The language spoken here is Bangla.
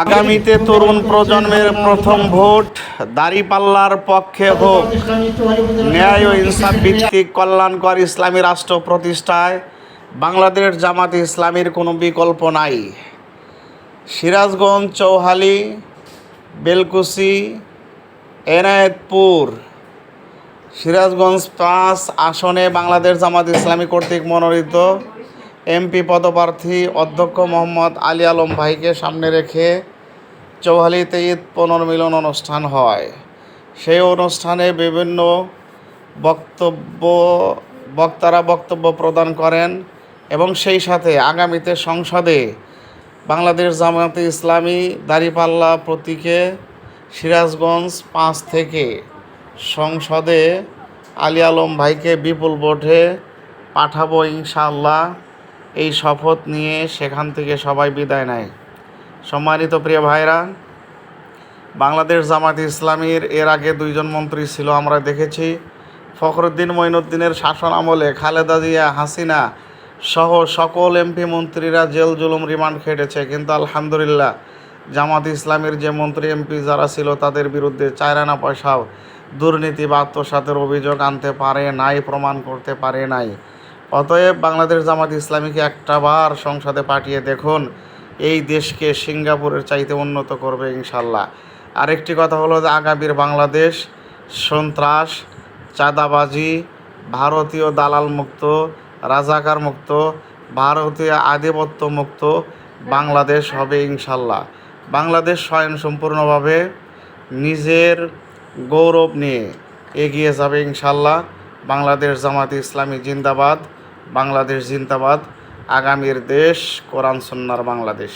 আগামীতে তরুণ প্রজন্মের প্রথম ভোট দাড়িপাল্লার পক্ষে হোক। ন্যায় ও ইনসাফ ভিত্তিক কল্যাণকর ইসলামী রাষ্ট্র প্রতিষ্ঠায় বাংলাদেশ জামাতে ইসলামীর কোনো বিকল্প নাই। সিরাজগঞ্জ, চৌহালি বেলকুসি এনায়েতপুর, সিরাজগঞ্জ পাঁচ আসনে বাংলাদেশ জামাত ইসলামী কর্তৃক মনোনীত এমপি পদপ্রার্থী অধ্যক্ষ মোহাম্মদ আলী আলম ভাইকে সামনে রেখে চৌহালিতে ঈদ পুনর্মিলন অনুষ্ঠান হয়। সেই অনুষ্ঠানে বিভিন্ন বক্তব্য, বক্তারা বক্তব্য প্রদান করেন এবং সেই সাথে আগামীতে সংসদে বাংলাদেশ জামাতে ইসলামী দাঁড়িপাল্লা প্রতীকে সিরাজগঞ্জ পাঁচ থেকে সংসদে আলী আলম ভাইকে বিপুল ভোটে পাঠাবো ইনশাআল্লাহ। এই শপথ নিয়ে সেখান থেকে সবাই বিদায় নেয়। সম্মানিত প্রিয় ভাইরা বাংলাদেশ জামাত ইসলামীর এর আগে দুইজন মন্ত্রী ছিল, আমরা দেখেছি। ফখরুদ্দিন মঈনুদ্দিনের শাসন আমলে খালেদা জিয়া, হাসিনা সহ সকল এমপি মন্ত্রীরা জেল জুলুম রিমান্ড খেটেছে। কিন্তু আলহামদুলিল্লাহ, জামাত ইসলামের যে মন্ত্রী, এমপি যারা ছিল, তাদের বিরুদ্ধে চায়রানা পয়সাও দুর্নীতি বা আত্মসাতের অভিযোগ আনতে পারে নাই, প্রমাণ করতে পারে নাই। অতএব বাংলাদেশ জামাত ইসলামীকে একটাবার সংসদে পাঠিয়ে দেখুন। এই দেশকে সিঙ্গাপুরের চাইতে উন্নত করবে ইনশাল্লাহ আরেকটি কথা হলো যে আগামীর বাংলাদেশ সন্ত্রাস, চাঁদাবাজি, ভারতীয় দালাল মুক্ত, রাজাকার মুক্ত, ভারতীয় আধিপত্য মুক্ত বাংলাদেশ হবে ইনশাল্লাহ বাংলাদেশ স্বয়ংসম্পূর্ণভাবে নিজের গৌরব নিয়ে এগিয়ে যাবে ইনশাল্লাহ বাংলাদেশ জামাত ইসলামী জিন্দাবাদ। বাংলাদেশ জিন্দাবাদ। আগামীর দেশ কোরআন সন্ন্যার বাংলাদেশ।